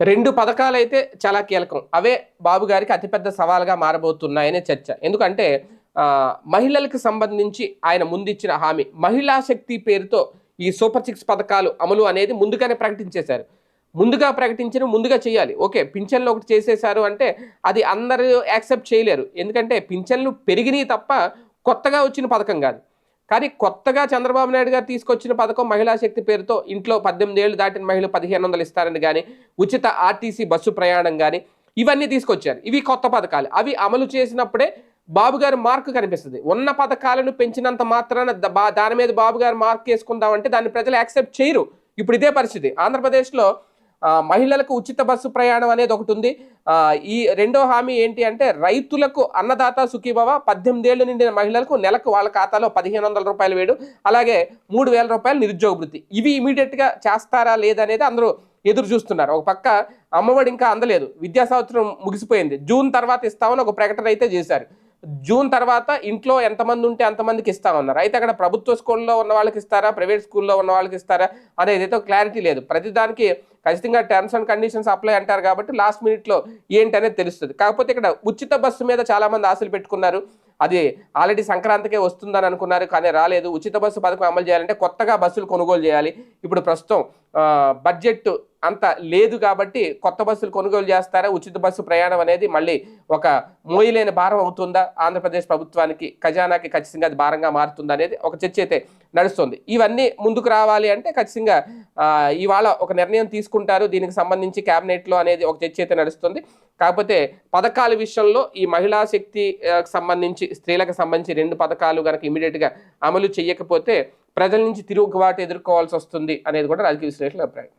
రెండు పథకాలు అయితే చాలా కీలకం. అవే బాబు గారికి అతిపెద్ద సవాల్గా మారబోతున్నాయనే చర్చ. ఎందుకంటే మహిళలకు సంబంధించి ఆయన ముందిచ్చిన హామీ మహిళా శక్తి పేరుతో ఈ సూపర్ సిక్స్ పథకాలు అమలు అనేది ముందుగానే ప్రకటించేశారు. ముందుగా ప్రకటించిన ముందుగా చేయాలి. ఓకే పింఛన్లు ఒకటి చేసేశారు అంటే అది అందరూ యాక్సెప్ట్ చేయలేరు. ఎందుకంటే పింఛన్లు పెరిగినాయి తప్ప కొత్తగా వచ్చిన పథకం కాదు. కానీ కొత్తగా చంద్రబాబు నాయుడు గారు తీసుకొచ్చిన పథకం మహిళా శక్తి పేరుతో ఇంట్లో పద్దెనిమిది ఏళ్ళు దాటిన మహిళలు పదిహేను వందలు ఇస్తారని కానీ ఉచిత ఆర్టీసీ బస్సు ప్రయాణం కానీ ఇవన్నీ తీసుకొచ్చారు. ఇవి కొత్త పథకాలు. అవి అమలు చేసినప్పుడే బాబు గారు మార్క్ కనిపిస్తుంది. ఉన్న పథకాలను పెంచినంత మాత్రాన బా- దాని మీద బాబు గారు మార్క్ వేసుకుందామంటే దాన్ని ప్రజలు యాక్సెప్ట్ చేయరు. ఇప్పుడు ఇదే పరిస్థితి. ఆంధ్రప్రదేశ్లో మహిళలకు ఉచిత బస్సు ప్రయాణం అనేది ఒకటి ఉంది. ఈ రెండో హామీ ఏంటి అంటే రైతులకు అన్నదాత సుఖీభవ పద్దెనిమిదేళ్ళు నిండిన మహిళలకు నెలకు వాళ్ళ ఖాతాలో పదిహేను వందల రూపాయలు వేడు అలాగే మూడు వేల రూపాయలు నిరుద్యోగ వృత్తి. ఇవి ఇమీడియట్గా చేస్తారా లేదనేది అందరూ ఎదురు చూస్తున్నారు. ఒక పక్క అమ్మఒడి ఇంకా అందలేదు. విద్యా సంవత్సరం ముగిసిపోయింది. జూన్ తర్వాత ఇస్తామని ఒక ప్రకటన అయితే చేశారు. జూన్ తర్వాత ఇంట్లో ఎంతమంది ఉంటే అంతమందికి ఇస్తామన్నారు అయితే అక్కడ ప్రభుత్వ స్కూల్లో ఉన్న వాళ్ళకి ఇస్తారా? ప్రైవేట్ స్కూల్లో ఉన్న వాళ్ళకి ఇస్తారా? అనేది అయితే క్లారిటీ లేదు. ప్రతిదానికి ఖచ్చితంగా టర్మ్స్ అండ్ కండిషన్స్ అప్లై అంటారు కాబట్టి లాస్ట్ మినిట్లో ఏంటనేది తెలుస్తుంది. కాకపోతే ఇక్కడ ఉచిత బస్సు మీద చాలామంది ఆశలు పెట్టుకున్నారు. అది ఆల్రెడీ సంక్రాంతికే వస్తుందని అనుకున్నారు కానీ రాలేదు. ఉచిత బస్సు పథకం అమలు చేయాలంటే కొత్తగా బస్సులు కొనుగోలు చేయాలి. ఇప్పుడు ప్రస్తుతం బడ్జెట్ అంత లేదు కాబట్టి కొత్త బస్సులు కొనుగోలు చేస్తారా? ఉచిత బస్సు ప్రయాణం అనేది మళ్ళీ ఒక మోయలేని భారం అవుతుందా? ఆంధ్రప్రదేశ్ ప్రభుత్వానికి ఖజానాకి ఖచ్చితంగా అది భారంగా మారుతుందా అనేది ఒక చర్చ అయితే నడుస్తుంది. ఇవన్నీ ముందుకు రావాలి అంటే ఖచ్చితంగా ఇవాళ ఒక నిర్ణయం తీసుకుంటారు. దీనికి సంబంధించి క్యాబినెట్లో అనేది ఒక చర్చ అయితే నడుస్తుంది. కాకపోతే పథకాల విషయంలో ఈ మహిళా శక్తి సంబంధించి స్త్రీలకు సంబంధించి రెండు పథకాలు కనుక ఇమీడియట్గా అమలు చేయకపోతే ప్రజల నుంచి తిరుగుబాటు ఎదుర్కోవాల్సి వస్తుంది అనేది కూడా రాజకీయ విశ్లేషణ అభిప్రాయం.